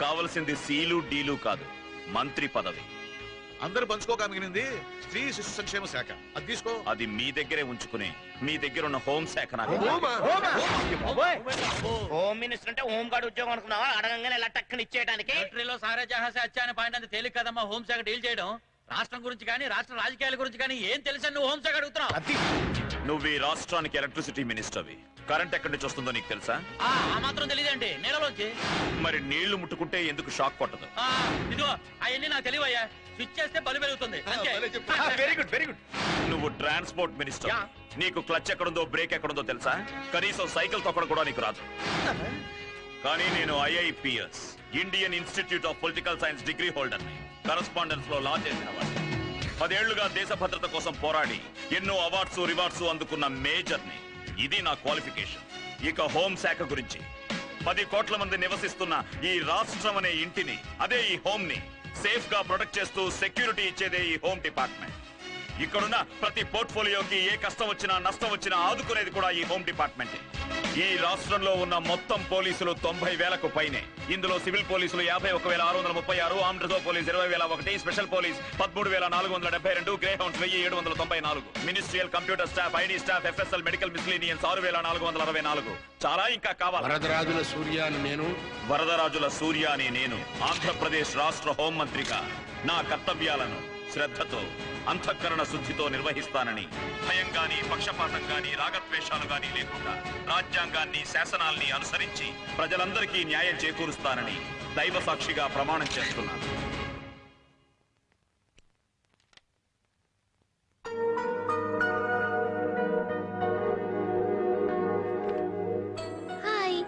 కావలసింది seal deal కాదు. మంత్రి పదవి. అందరు పంచుకోక మిగిలింది స్త్రీ శిశు సంక్షేమ శాఖ. అది తీసుకో. అది మీ దగ్గరే ఉంచుకుని మీ దగ్గర ఉన్న హోం శాఖ నాకు. హోమా? హోమ్? మినిస్టర్ అంటే హోమ్ గార్డ్ ఉద్యోగం అనుకున్నావా? అడగంగానే ఇలా టక్కని ఇచ్చేయడానికి మిలిటరీలో సారా జహాసే వచ్చా అని పాయింట్ అంత తేలిక కదమ్మా హోంశాఖ డీల్ చేయడం. రాష్ట్రం గురించి కానీ రాష్ట్ర రాజకీయాల గురించి కానీ ఏం తెలుసని నువ్వు హోంశాఖ అడుగుతున్నావు? నువ్వు ఈ రాష్ట్రానికి ఎలక్ట్రిసిటీ మినిస్టర్వి. కరెంట్ ఎక్కడి నుంచి వస్తుందో నీకు తెలుసా? ఆ ఆ మాత్రం తెలియదండి. నీళ్ళలోంచి మరి నీళ్ళు ముట్టుకుంటే ఎందుకు షాక్ కొట్టదు? ఆ, ఇదిగో అవన్నీ నాకు తెలివయ్యా స్విచ్ చేస్తే బలు పెరుగుతుంది అంతే. వెరీ గుడ్ వెరీ గుడ్ నువ్వు ట్రాన్స్పోర్ట్ మినిస్టర్. నీకు క్లచ్ ఎక్కడుందో బ్రేక్ ఎక్కడుందో తెలుసా? కనీసం సైకిల్ తొక్కడం కూడా నీకు రాదు. కానీ నేను IIPS Indian Institute of Political Science degree holder. కరస్పాండెన్స్లో law చేసిన వాడిని. పదేళ్ళుగా దేశ భద్రత కోసం పోరాడి ఎన్నో అవార్డ్స్ రివార్డ్స్ అందుకున్న మేజర్ని ఇది నా క్వాలిఫికేషన్. ఇక హోం శాఖ గురించి. పది కోట్ల మంది నివసిస్తున్న ఈ రాష్ట్రం అనే ఇంటిని అదే ఈ హోమ్ని సేఫ్గా ప్రొటెక్ట్ చేస్తూ సెక్యూరిటీ ఇచ్చేదే ఈ హోమ్ డిపార్ట్మెంట్. ఇక్కడున్న ప్రతి పోర్ట్ఫోలియోకి ఏ కష్టం వచ్చినా నష్టం వచ్చినా ఆదుకునేది కూడా ఈ హోమ్ డిపార్ట్మెంట్. ఈ రాష్ట్రంలో ఉన్న మొత్తం పోలీసులు తొంభై వేలకు పైనే. ఇందులో సివిల్ పోలీసులు యాభై ఒక వేల ఆరు వందల ముప్పై ఆరు ఆర్మ్డ్ రిజర్వ్ పోలీస్ ఇరవై వేల ఒకటి స్పెషల్ పోలీస్ పదమూడు వేల నాలుగు వందల డెబ్బై రెండు గ్రే హౌండ్స్ వెయ్యి ఏడు వందల తొంభై నాలుగు. Ministerial computer staff ID staff FSL medical miscellaneous ఆరు వేల నాలుగు వందల అరవై నాలుగు. చాలా ఇంకా కావాలి. వరదరాజుల సూర్య అని నేను. వరదరాజుల సూర్య అనే నేను ఆంధ్రప్రదేశ్ రాష్ట్ర హోంమంత్రిగా నా కర్తవ్యాలను శ్రద్ధతో అంతఃకరణ శుద్ధితో నిర్వహిస్తానని. భయం గాని పక్షపాతం గాని రాగద్వేషాలు గాని లేకుండా రాజ్యాంగాన్ని శాసనాల్ని అనుసరించి ప్రజలందరికీ న్యాయం చేకూరుస్తానని దైవ సాక్షిగా ప్రమాణం చేస్తున్నాను. హాయ్.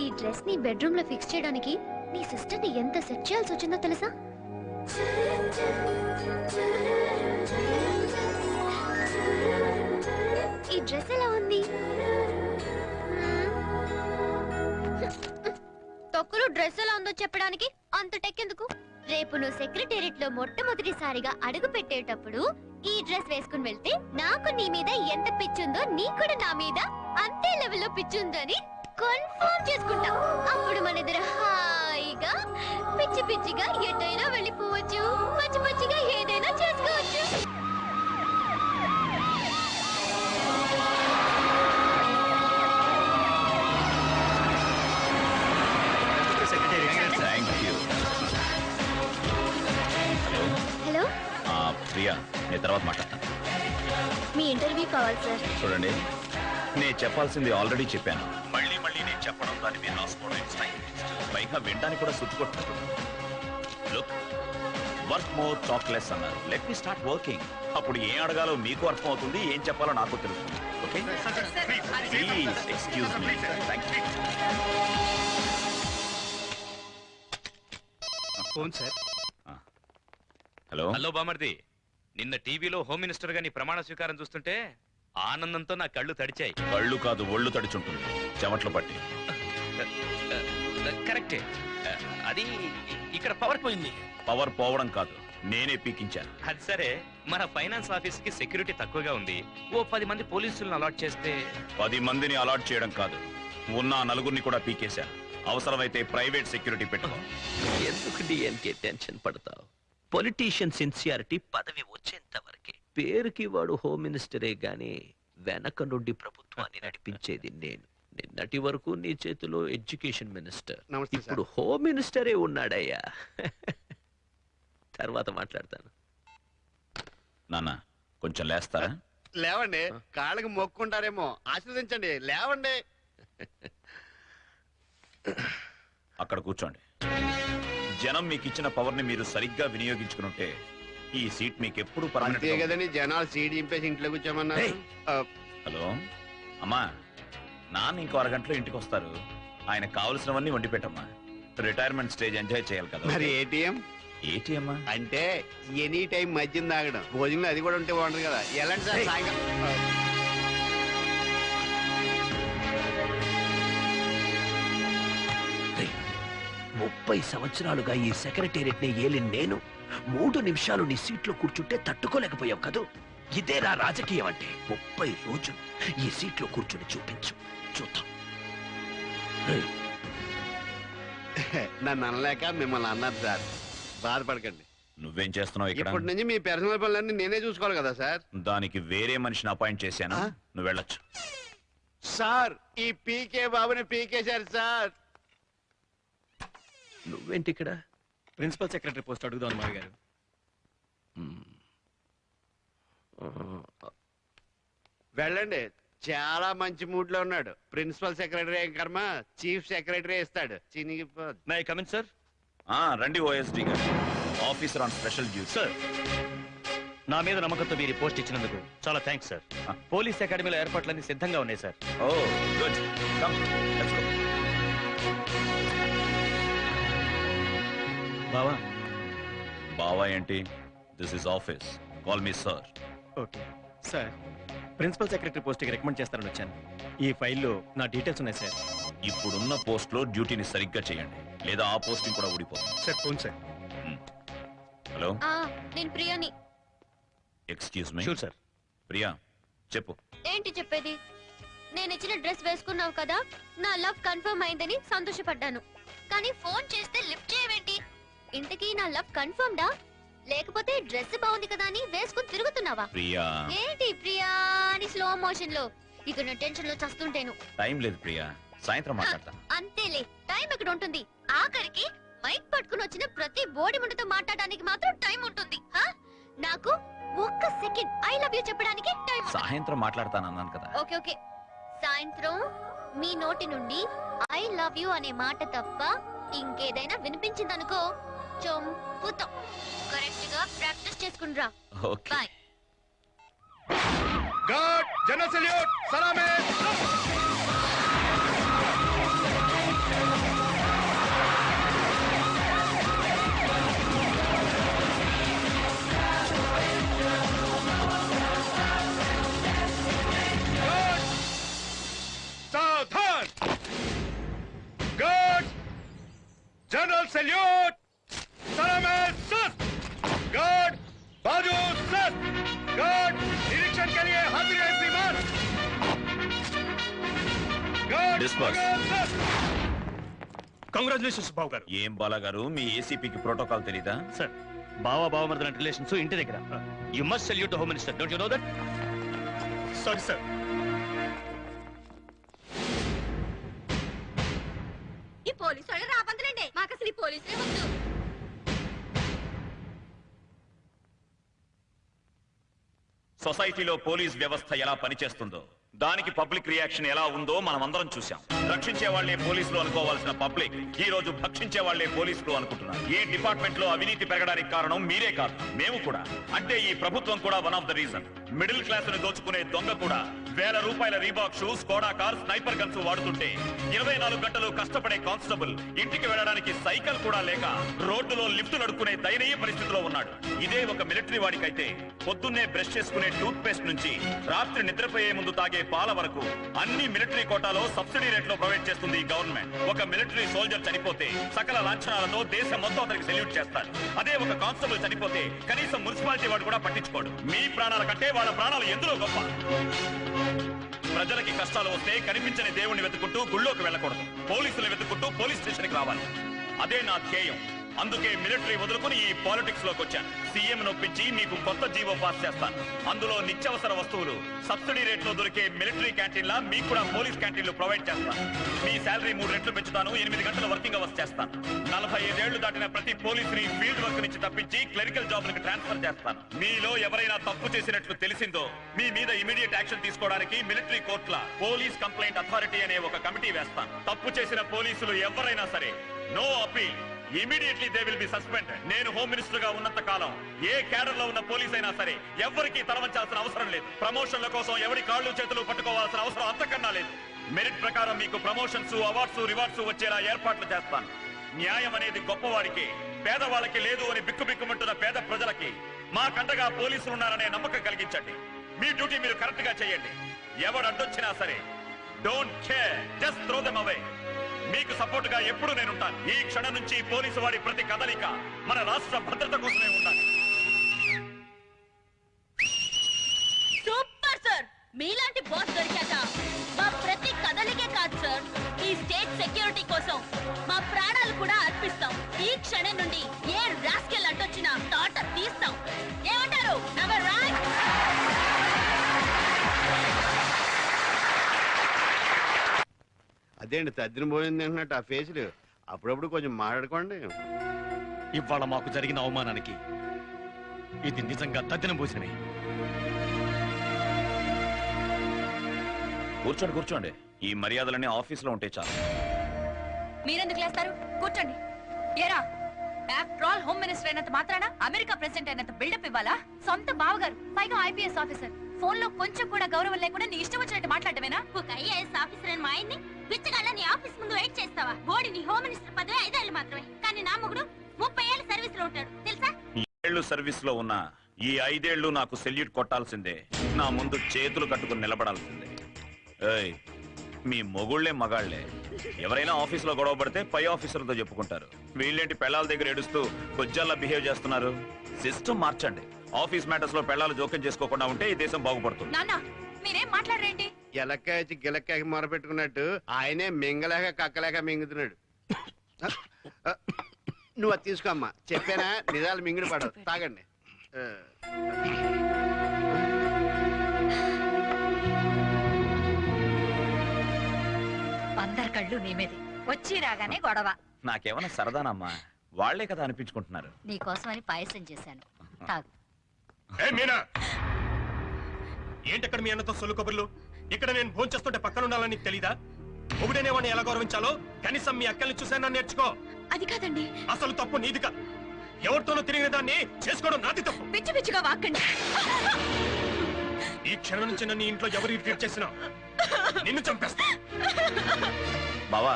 ఈ డ్రెస్ని బెడ్రూమ్లో ఫిక్స్ చేయడానికి నీ సిస్టర్ని ఎంత సెట్ చేయాల్సి వచ్చిందో తెలుసా? ఈ డ్రెస్ ఎలా ఉంది? తొక్కులు డ్రెస్ ఎలా ఉందో చెప్పడానికి అంత టెక్కెందుకు రేపు నువ్వు సెక్రటేరియట్లో మొట్టమొదటిసారిగా అడుగు పెట్టేటప్పుడు ఈ డ్రెస్ వేసుకుని వెళ్తే నాకు నీ మీద ఎంత పిచ్చుందో నీ కూడా నా మీద అంతే లెవెల్లో పిచ్చుందని కన్ఫర్మ్ చేసుకుంటా. అప్పుడు మన ఇద్దరు హాయిగా పిచ్చి పిచ్చిగా ఎటైనా వెళ్ళిపోవచ్చు. పచ్చి పచ్చిగా ఏదైనా చేసుకోవచ్చు. థ్యాంక్ యూ హలో ప్రియా నేను తర్వాత మాట్లాడతాను మీ ఇంటర్వ్యూ కావాలి సార్. చూడండి నేను చెప్పాల్సింది ఆల్రెడీ చెప్పాను. పైగా వినడానికి కూడా సుట్టుకొట్టినట్టు look work more talk less అన్నారు. లెట్ మీ స్టార్ట్ వర్కింగ్ అప్పుడు ఏం అడగాలో మీకు అర్థం అవుతుంది ఏం చెప్పాలో నాకు తెలుస్తుంది. Okay please excuse me thank you phone sir. Hello hello బామర్ది. నిన్న టీవీలో హోమ్ మినిస్టర్గా నీ ప్రమాణ స్వీకారం చూస్తుంటే ఆనందంతో నా కళ్ళు తడిచాయి. కళ్ళు కాదు ఒళ్ళు తడిచుంటుంది. చెమట్లు పట్టి. కరెక్టే అది ఇక్కడ పవర్ పోయింది. పవర్ పోవడం కాదు నేనే పీకించాను. అది సరే మన ఫైనాన్స్ ఆఫీస్కి సెక్యూరిటీ తక్కువగా ఉంది. ఓ పది మంది పోలీసులను అలాట్ చేస్తే? పది మందిని అలాట్ చేయడం కాదు ఉన్న నలుగురిని కూడా పీకేశాను. అవసరమైతే ప్రైవేట్ సెక్యూరిటీ పెట్టుకో. ఎందుకు డిఎన్కే టెన్షన్ పడతావు? పొలిటీషియన్ సిన్సియారిటీ పదవి వచ్చేంత వరకే. పేరుకి వాడు హోమ్ మినిస్టరే గాని వెనక నుండి ప్రభుత్వాన్ని నడిపించేది నేను. నిన్నటి వరకు నీ చేతిలో ఎడ్యుకేషన్ మినిస్టర్. నమస్తే సార్. ఇప్పుడు హోమ్ మినిస్టరే ఉన్నాడయ్యా. తర్వాత మాట్లాడతాను. నాన్న కొంచెం లేస్తారా? లేవండి కాళ్ళకి మొక్కుంటారేమో. ఆశీర్వదించండి లేవండి. అక్కడ కూర్చోండి. జనం మీకు ఇచ్చిన పవర్ని మీరు సరిగ్గా వినియోగించుకునుంటే ఈ సీట్ మీకు ఎప్పుడు అంతే పర్మనెంట్ కదండి జనాలు సీడ్ చింపేసి ఇంట్లో కూర్చోమన్నారు. ఏయ్. ఆ, హలో? అమ్మా నాన్న ఇంకో అరగంటలో ఇంటికి వస్తారు ఆయన కావలసినవన్నీ వండి పెట్టమ్మా. రిటైర్మెంట్ స్టేజ్ ఎంజాయ్ చేయాలి కదా. మరి ఏటీఎం ఏటీఎం అంటే ఎనీ టైం మద్యం తాగడం. భోజనం అది కూడా ఉంటే బాగుంటుంది కదా. ఎలాంటి సార్. సాయంకాలం? ముప్పై సంవత్సరాలుగా ఈ సెక్రటేరియట్ని ఏలి నేను మూడు నిమిషాలు నీ సీట్లో కూర్చుంటే తట్టుకోలేకపోయావు కదూ? ఇదేరా రాజకీయం అంటే ముప్పై రోజులు ఈ సీట్లో కూర్చుని చూపించు. చూద్దాం. నన్ను అనలేక మిమ్మల్ని అన్నారు సార్. బాధపడకండి. నువ్వేం చేస్తున్నావు ఇక్కడ? ఇప్పటి నుంచి మీ పర్సనల్ పనులన్నీ నేనే చూసుకోవాలి కదా సార్. దానికి వేరే మనిషిని అపాయింట్ చేశాను. ఆ? నువ్వు వెళ్ళొచ్చు. సార్ ఈ పీకే బాబుని పీకేశారు సార్. నువ్వేంటి ఇక్కడ? ప్రిన్సిపల్ సెక్రటరీ పోస్ట్ అడుగుదాం మావి గారు. వెళ్ళండి. చాలా మంచి మూడ్లో ఉన్నాడు. ప్రిన్సిపల్ సెక్రటరీ ఏం కర్మ? చీఫ్ సెక్రటరీ ఇస్తాడు. చినిగిపో మై కమిన్ సార్ ఆ, రండి ఓఎస్డి గారు. Officer on special duty sir నా మీద నమ్మకంతో మీరు పోస్ట్ ఇచ్చినందుకు చాలా థ్యాంక్స్ సార్ పోలీస్ అకాడమీలో ఏర్పాట్లన్నీ సిద్ధంగా ఉన్నాయి sir o good. Come let's go బావా. బావా ఏంటి? This is office call me sir okay. Sir principal secretary పోస్ట్కి రికమెండ్ చేస్తారని వచ్చాను. ఈ ఫైల్లో నా డీటెయిల్స్ ఉన్నాయి సార్. ఇప్పుడున్న పోస్ట్లో డ్యూటీని సరిగ్గా చేయండి. లేదా ఆ పోస్టింగ్ కూడా ఊడిపోతుంది. Sir phone sir. హలో? ఆ నేను ప్రియాని. Excuse me. Sure sir. Priya చెప్పు. ఏంటి చెప్పేది? నేను ఇచ్చిన డ్రెస్ వేసుకున్నావు కదా నా లవ్ కన్ఫర్మ్ అయిందని సంతోషపడ్డాను. కానీ ఫోన్ చేస్తే లిఫ్ట్ చేయవేంటి? ఇంతకీ నా లవ్ కన్ఫర్మ్డా? లేకపోతే డ్రెస్ బాగుంది కదా అని వేసుకుని తిరుగుతున్నావా? ప్రియా. ఏంటి ప్రియా అని స్లో మోషన్లో? ఇక నా టెన్షన్లో చస్తుంటేను. టైం లేదు ప్రియా. సాయంత్రం మాట్లాడతా అంతేలే. టైం ఎక్కడ ఉంటుంది. ఆఖరికి మైక్ పట్టుకుని వచ్చిన ప్రతి బోడి ముందుతో మాట్లాడడానికి మాత్రం టైం ఉంటుంది. హా? నాకు ఒక్క సెకండ్ ఐ లవ్ యూ చెప్పడానికి టైం ఉండదు. సాయంత్రం మాట్లాడతాను అన్నాను కదా. Okay okay. సాయంత్రం మీ నోటి నుండి ఐ లవ్ యూ అనే మాట తప్ప ఇంకేదైనా వినిపించిందనుకో చంపుతాం కరెక్ట్గా practice చేసుకునిరా okay. Bye. God general salute సలామే. Congratulations బావ గారు ఏం బాలా గారు మీ ఏసీపీకి ప్రోటోకాల్ తెలీదా? సార్ బావా బావ మరిదిన రిలేషన్స్ ఇంటి దగ్గర. You must salute home minister don't you know that sorry sir ఈ పోలీసు వాళ్ళు రాబందులండి. మాకు అసలు ఈ పోలీసులే వద్దు. సొసైటీలో పోలీస్ వ్యవస్థ ఎలా పనిచేస్తుందో దానికి పబ్లిక్ రియాక్షన్ ఎలా ఉందో మనం అందరం చూసాం రక్షించే వాళ్ళే పోలీసులు అనుకోవాల్సిన పబ్లిక్ ఈ రోజు భక్షించే వాళ్ళే పోలీసులు అనుకుంటున్నారు. ఈ డిపార్ట్మెంట్లో అవినీతి పెరగడానికి కారణం మీరే కాదు మేము కూడా. అంటే ఈ ప్రభుత్వం కూడా one of the reason middle క్లాస్ని దోచుకునే దొంగ కూడా వేల రూపాయల రీబాక్ షూస్ కోడా కార్ స్నైపర్ గన్స్ వాడుతుంటే ఇరవై నాలుగు గంటలు కష్టపడే కానిస్టేబుల్ ఇంటికి వెళ్ళడానికి సైకిల్ కూడా లేక రోడ్డులో లిఫ్ట్ నడుకునే దయనీయ పరిస్థితిలో ఉన్నాడు. ఇదే ఒక మిలిటరీ వాడికైతే పొద్దున్నే బ్రష్ చేసుకునే టూత్ పేస్ట్ నుంచి రాత్రి నిద్రపోయే ముందు తాగే పాల వరకు అన్ని మిలిటరీ కోటాలో సబ్సిడీ రేట్లో ప్రొవైడ్ చేస్తుంది ఈ గవర్నమెంట్. ఒక మిలిటరీ సోల్జర్ చనిపోతే సకల లాంఛనాలతో దేశం మొత్తం అతనికి సెల్యూట్ చేస్తారు అదే ఒక కానిస్టేబుల్ చనిపోతే కనీసం మున్సిపాలిటీ వాడు కూడా పట్టించుకోడు. మీ ప్రాణాల కంటే వాళ్ళ ప్రాణాలు ఎందులో గొప్ప? ప్రజలకి కష్టాలు వస్తే కనిపించని దేవుణ్ణి వెతుకుంటూ గుళ్ళోకి వెళ్ళకూడదు. పోలీసులు వెతుకుంటూ పోలీస్ స్టేషన్కి రావాలి. అదే నా ధ్యేయం. అందుకే మిలిటరీ వదులుకుని ఈ పాలిటిక్స్లోకి వచ్చాను. సీఎం నొప్పించి మీకు కొత్త జీవో పాస్ చేస్తాను. అందులో నిత్యావసర వస్తువులు సబ్సిడీ రేట్లో దొరికే మిలిటరీ క్యాంటీన్లా మీకు కూడా పోలీస్ క్యాంటీన్లు ప్రొవైడ్ చేస్తాను. మీ శాలరీ మూడు రెట్లు పెంచుతాను ఎనిమిది గంటల వర్కింగ్ అవర్స్ చేస్తాను. నలభై ఐదేళ్ళు దాటిన ప్రతి పోలీసుని ఫీల్డ్ వర్క్ నుంచి తప్పించి క్లరికల్ జాబ్లకు ట్రాన్స్ఫర్ చేస్తాను. మీలో ఎవరైనా తప్పు చేసినట్లు తెలిసిందో మీ మీద ఇమీడియట్ యాక్షన్ తీసుకోవడానికి మిలిటరీ కోర్టుల పోలీస్ కంప్లైంట్ అథారిటీ అనే ఒక కమిటీ వేస్తాను. తప్పు చేసిన పోలీసులు ఎవరైనా సరే no appeal. Immediately they will be suspend నేను హోమ్ మినిస్టర్గా ఉన్నంత కాలం ఏ క్యాడర్లో ఉన్న పోలీస్ అయినా సరే ఎవరికి తలవంచాల్సిన అవసరం లేదు. ప్రమోషన్ల కోసం ఎవరి కాళ్ళు చేతులు పట్టుకోవాల్సిన అవసరం అంతకన్నా లేదు. మెరిట్ ప్రకారం మీకు ప్రమోషన్స్ అవార్డ్స్ రివార్డ్స్ వచ్చేలా ఏర్పాట్లు చేస్తాను. న్యాయం అనేది గొప్పవాడికి పేదవాళ్ళకి లేదు అని బిక్కుబిక్కుమంటున్న పేద ప్రజలకి మా కంటగా పోలీసులు ఉన్నారనే నమ్మకం కలిగించండి. మీ డ్యూటీ మీరు కరెక్ట్గా చేయండి. ఎవడు అడ్డొచ్చినా సరే don't care just throw them away మీకు సపోర్ట్గా ఎప్పుడు నేనుంటాను. ఈ క్షణం నుంచి పోలీసు వాడి ప్రతి కదలిక మన రాష్ట్ర భద్రత కోసమే ఉండాలి. అదేంటి తద్దిన పోయింది తింటున్నట్టు ఆ ఫేసులు అప్పుడప్పుడు కొంచెం మాట్లాడుకోండి. ఇవాళ మాకు జరిగిన అవమానానికి ఇది నిజంగా తద్దినం పోసినవి కూర్చోండి కూర్చోండి. ఈ మర్యాదలన్నీ ఆఫీసులో ఉంటే చాలు. మీరెందుకు లేస్తారు? కూర్చోండి. ఏరా ఆఫ్టర్ ఆల్ హోమ్ మినిస్టర్ అయినంత మాత్రాన అమెరికా ప్రెసిడెంట్ అయినంత బిల్డప్ ఇవ్వాలా? సొంత బావగారు పైగా ఐపీఎస్ ఆఫీసర్ ఫోన్లో కొంచెం కూడా గౌరవం లేకుండా నీ ఇష్టం వచ్చినట్టు మాట్లాడమేనా ఒక ఐఏఎస్ ఆఫీసర్ అని మా ఆయన్ని బిచ్చగాళ్ళ నీ ఆఫీస్ ముందు వెయిట్ చేస్తావా? బోడి నీ హోమ్ మినిస్టర్ పదవి ఐదేళ్ళు మాత్రమే. కానీ నా మొగుడు ముప్పై ఏళ్ళ సర్వీస్లో ఉంటాడు. తెలుసా? ఏళ్ళు సర్వీస్లో ఉన్న ఈ ఐదేళ్ళు నాకు సెల్యూట్ కొట్టాల్సిందే. నా ముందు చేతులు కట్టుకుని నిలబడాల్సిందే. ఏయ్ మీ మొగుళ్ళే మగాళ్ళే ఎవరైనా ఆఫీస్లో గొడవ పడితే పై ఆఫీసర్లతో చెప్పుకుంటారు. వీళ్ళేంటి పెళ్ళాల దగ్గర ఏడుస్తూ కొజ్జాల్లా బిహేవ్ చేస్తున్నారు? సిస్టమ్ మార్చండి. ఆఫీస్ మ్యాటర్స్లో పెళ్ళాలు జోక్యం చేసుకోకుండా ఉంటే ఈ దేశం బాగుపడుతుంది. నాన్న మీరేం మాట్లాడరేంటి? ఎలక్కాయ వచ్చి గిలక్కాయకి మొర పెట్టుకున్నట్టు ఆయనే మింగలేక కక్కలేక మింగుతున్నాడు. నువ్వు అది తీసుకోమ్మా చెప్పానా? నిజాలు మింగిడి పడవు. తాగండి. ఆ. అందరి కళ్ళు నీ మీదే. వచ్చి రాగానే గొడవ. నాకేమన్నా సరదానమ్మా? వాళ్ళే కదా అనిపించుకుంటున్నారు. నీకోసమని పాయసం చేశాను. తాగు. ఏ మీనా! ఏంటి అక్కడ మీ అన్నతో సొల్లు కబుర్లు ఇక్కడ నేను భోంచేస్తుంటే చేస్తుంటే పక్కన ఉండాలని నీకు తెలీదా? ఒకడేనే వాడిని ఎలా గౌరవించాలో? కనీసం మీ అక్కల్ని చూసాను నేర్చుకో. అది కాదండి. అసలు తప్పు నీది కాదు. ఎవరితోనూ తిరిగిన దాన్ని చేసుకోవడం నాది తప్పు. పిచ్చి పిచ్చిగా వాక్కండి. ఈ క్షణం నుంచి నన్ను ఇంట్లో ఎవరు ట్రీట్ చేసినా నిన్ను చంపేస్తా. బావా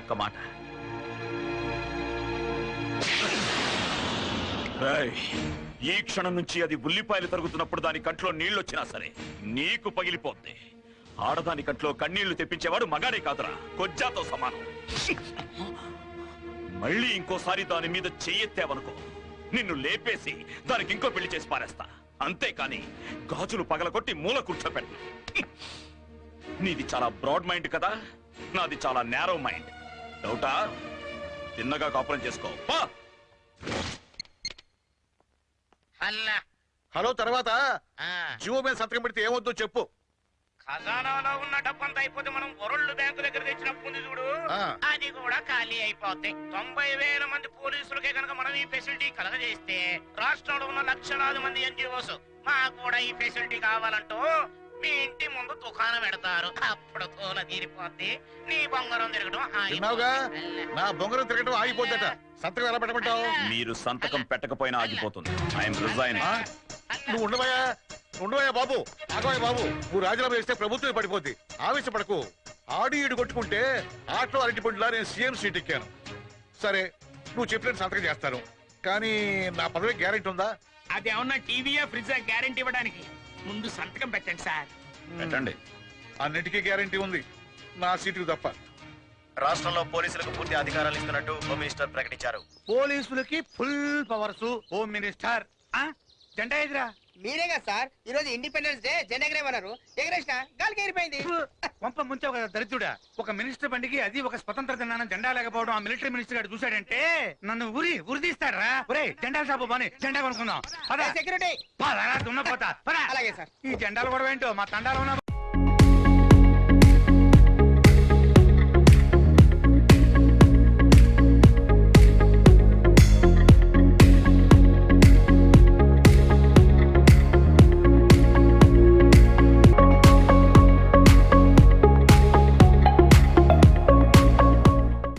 ఒక్క మాట. ఈ క్షణం నుంచి అది ఉల్లిపాయలు తరుగుతున్నప్పుడు దాని కంట్లో నీళ్ళు వచ్చినా సరే నీకు పగిలిపోద్ది. ఆడదాని కంట్లో కన్నీళ్ళు తెప్పించేవాడు మగాడే కాదురా. కొజ్జాతో సమానం. మళ్ళీ ఇంకోసారి దాని మీద చెయ్యెత్తావనుకో. నిన్ను లేపేసి దానికి ఇంకో పెళ్ళి చేసి పారేస్తా. అంతేకాని గాజులు పగలగొట్టి మూల కూర్చోపెట్టు నీది చాలా బ్రాడ్ మైండ్ కదా. నాది చాలా నేరో మైండ్. డౌటా? తిన్నగా కాపురం చేసుకో. హలో తర్వాత ఆ, జీవో మీద సంతకం పెడితే ఏమొద్దో చెప్పు. ఖజానాలో ఉన్న డబ్బంతా అయిపోతే మనం వరల్డ్ బ్యాంకు దగ్గర తెచ్చినప్పుడు చూడు. ఆ. అది కూడా ఖాళీ అయిపోతాయి తొంభై వేల మంది పోలీసులకే కనుక మనం ఈ ఫెసిలిటీ కలగజేస్తే రాష్ట్రంలో ఉన్న లక్షలాది మంది ఎన్జిఓస్ మాకు కూడా ఈ ఫెసిలిటీ కావాలంటూ మీ ఇంటి ముందు దుకాణం పెడతారు. అప్పుడు తోల తీరిపోద్ది. నీ బంగారం తిరగడం. విన్నావుగా? నా బొంగరం తిరగటం ఆగిపోద్దట. సంతకం ఎలా పెట్టమంటావు? మీరు సంతకం పెట్టకపోయినా ఆగిపోతుంది. ఐఎమ్ రిజైన్ ఆ? నువ్వు ఉండవయ్యా. ఉండవయ్యా బాబు. ఆగవయ్య బాబు. నువ్వు రాజీనామా చేస్తే ప్రభుత్వం పడిపోద్ది. ఆవేశపడకు. ఆడి ఈడు కొట్టుకుంటే ఆటో అరటి పండులా నేను సీఎం సీట్ ఎక్కాను. సరే నువ్వు చెప్పినట్టు సంతకం చేస్తాను. కానీ నా పదవి గ్యారెంటీ ఉందా? అది ఏమన్నా టీవీయా ఫ్రిడ్జ్ గ్యారెంటీ ఇవ్వడానికి? ముందు సంతకం పెట్టండి సార్. పెట్టండి. అన్నిటికీ గ్యారెంటీ ఉంది. నా సీటుకు తప్ప. రాష్ట్రంలో పోలీసులకు పూర్తి అధికారాలు ఇస్తున్నట్టు హోమ్ మినిస్టర్ ప్రకటించారు. పోలీసులకి ఫుల్ పవర్స్ హోమ్ మినిస్టర్. జెండా ఎదురా. మీరే కదా సార్? ఈ రోజు ఇండిపెండెన్స్ డే జెండా ఎగరేమన్నారు ఎగరేసిన గాలికి ఎగిరిపోయింది కొంప ముంచావు కదా దరిద్రుడా. ఒక మినిస్టర్ బండికి అది ఒక స్వతంత్ర దినాన జెండా లేకపోవడం ఆ మిలిటరీ మినిస్టర్ గారు చూశాడంటే నన్ను ఉరి ఉరి తీస్తారా? ఒరే జెండా షాపు బాని జెండా కొనుక్కుందాం. సెక్యూరిటీ దున్నపోతా. అలాగే సార్. ఈ జెండాలు కూడా ఏంటో మా తండాలో ఉన్న